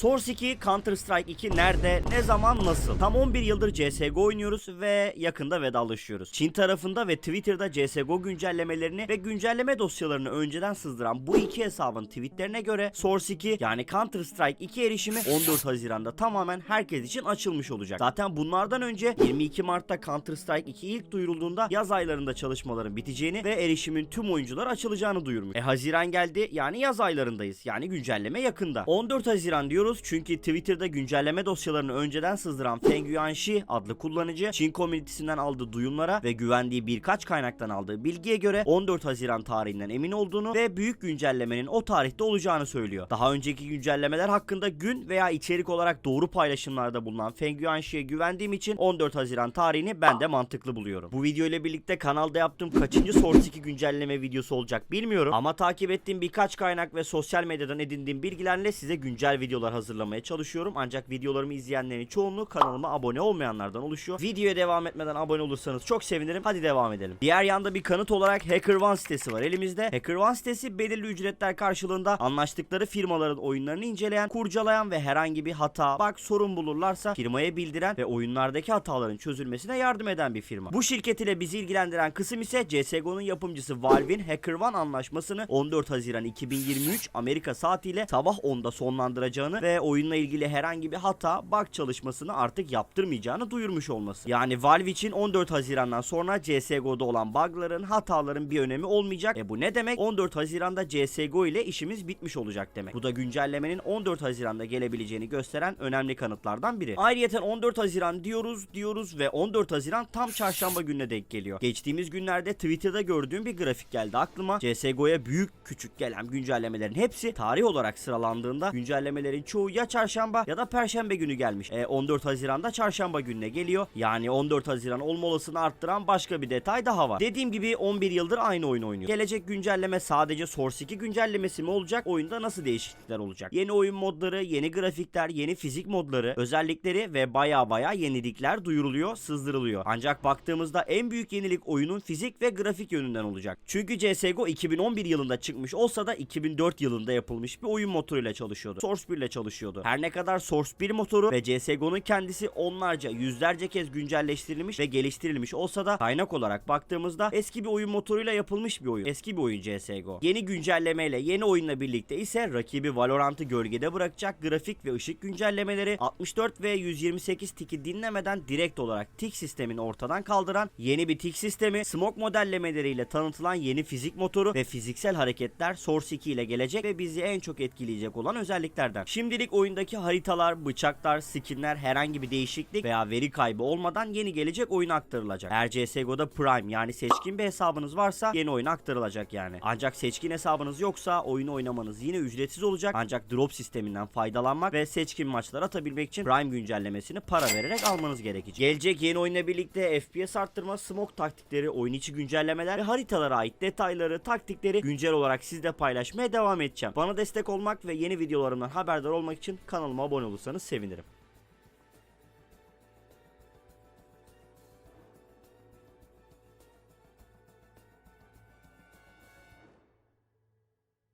Source 2, Counter Strike 2 nerede, ne zaman, nasıl? Tam 11 yıldır CSGO oynuyoruz ve yakında vedalaşıyoruz. Çin tarafında ve Twitter'da CSGO güncellemelerini ve güncelleme dosyalarını önceden sızdıran bu iki hesabın tweetlerine göre Source 2 yani Counter Strike 2 erişimi 14 Haziran'da tamamen herkes için açılmış olacak. Zaten bunlardan önce 22 Mart'ta Counter Strike 2 ilk duyurulduğunda yaz aylarında çalışmaların biteceğini ve erişimin tüm oyunculara açılacağını duyurmuş. E Haziran geldi yani yaz aylarındayız. Yani güncelleme yakında. 14 Haziran diyoruz çünkü Twitter'da güncelleme dosyalarını önceden sızdıran Feng Yuanxi adlı kullanıcı Çin komünitesinden aldığı duyumlara ve güvendiği birkaç kaynaktan aldığı bilgiye göre 14 Haziran tarihinden emin olduğunu ve büyük güncellemenin o tarihte olacağını söylüyor. Daha önceki güncellemeler hakkında gün veya içerik olarak doğru paylaşımlarda bulunan Feng Yuanxi'ye güvendiğim için 14 Haziran tarihini ben de mantıklı buluyorum. Bu video ile birlikte kanalda yaptığım kaçıncı Source 2 güncelleme videosu olacak bilmiyorum ama takip ettiğim birkaç kaynak ve sosyal medyadan edindiğim bilgilerle size güncel videolar hazırlamaya çalışıyorum. Ancak videolarımı izleyenlerin çoğunluğu kanalıma abone olmayanlardan oluşuyor. Videoya devam etmeden abone olursanız çok sevinirim. Hadi devam edelim. Diğer yanda bir kanıt olarak HackerOne sitesi var elimizde. HackerOne sitesi belirli ücretler karşılığında anlaştıkları firmaların oyunlarını inceleyen, kurcalayan ve herhangi bir hata, bug, sorun bulurlarsa firmaya bildiren ve oyunlardaki hataların çözülmesine yardım eden bir firma. Bu şirket ile bizi ilgilendiren kısım ise CSGO'nun yapımcısı Valve'in HackerOne anlaşmasını 14 Haziran 2023 Amerika saatiyle sabah 10'da sonlandıracağını ve oyunla ilgili herhangi bir hata, bug çalışmasını artık yaptırmayacağını duyurmuş olması. Yani Valve için 14 Haziran'dan sonra CSGO'da olan bugların, hataların bir önemi olmayacak. E bu ne demek? 14 Haziran'da CSGO ile işimiz bitmiş olacak demek. Bu da güncellemenin 14 Haziran'da gelebileceğini gösteren önemli kanıtlardan biri. Ayrıca 14 Haziran diyoruz, diyoruz ve 14 Haziran tam çarşamba gününe denk geliyor. Geçtiğimiz günlerde Twitter'da gördüğüm bir grafik geldi aklıma. CSGO'ya büyük küçük gelen güncellemelerin hepsi tarih olarak sıralandığında güncellemelerin çoğu ya çarşamba ya da perşembe günü gelmiş. E 14 Haziran'da çarşamba gününe geliyor. Yani 14 Haziran olma olasılığını arttıran başka bir detay daha var. Dediğim gibi 11 yıldır aynı oyun oynuyor. Gelecek güncelleme sadece Source 2 güncellemesi mi olacak? Oyunda nasıl değişiklikler olacak? Yeni oyun modları, yeni grafikler, yeni fizik modları, özellikleri ve baya baya yenilikler duyuruluyor, sızdırılıyor. Ancak baktığımızda en büyük yenilik oyunun fizik ve grafik yönünden olacak. Çünkü CSGO 2011 yılında çıkmış olsa da 2004 yılında yapılmış bir oyun motoruyla çalışıyordu. Source 1 ile çalışıyordu. Her ne kadar Source 1 motoru ve CSGO'nun kendisi onlarca, yüzlerce kez güncelleştirilmiş ve geliştirilmiş olsa da kaynak olarak baktığımızda eski bir oyun motoruyla yapılmış bir oyun. Eski bir oyun CSGO. Yeni güncellemeyle, yeni oyunla birlikte ise rakibi Valorant'ı gölgede bırakacak grafik ve ışık güncellemeleri 64 ve 128 tiki dinlemeden direkt olarak tik sistemini ortadan kaldıran yeni bir tik sistemi, smoke modellemeleriyle tanıtılan yeni fizik motoru ve fiziksel hareketler Source 2 ile gelecek ve bizi en çok etkileyecek olan özelliklerden. Şimdilik oyundaki haritalar, bıçaklar, skinler herhangi bir değişiklik veya veri kaybı olmadan yeni gelecek oyuna aktarılacak. Eğer CSGO'da Prime yani seçkin bir hesabınız varsa yeni oyuna aktarılacak yani. Ancak seçkin hesabınız yoksa oyunu oynamanız yine ücretsiz olacak. Ancak drop sisteminden faydalanmak ve seçkin maçlar atabilmek için Prime güncellemesini para vererek almanız gerekecek. Gelecek yeni oyunla birlikte FPS arttırma, smoke taktikleri, oyun içi güncellemeler ve haritalara ait detayları, taktikleri güncel olarak sizle paylaşmaya devam edeceğim. Bana destek olmak ve yeni videolarımdan haberdar olmak için kanalıma abone olursanız sevinirim.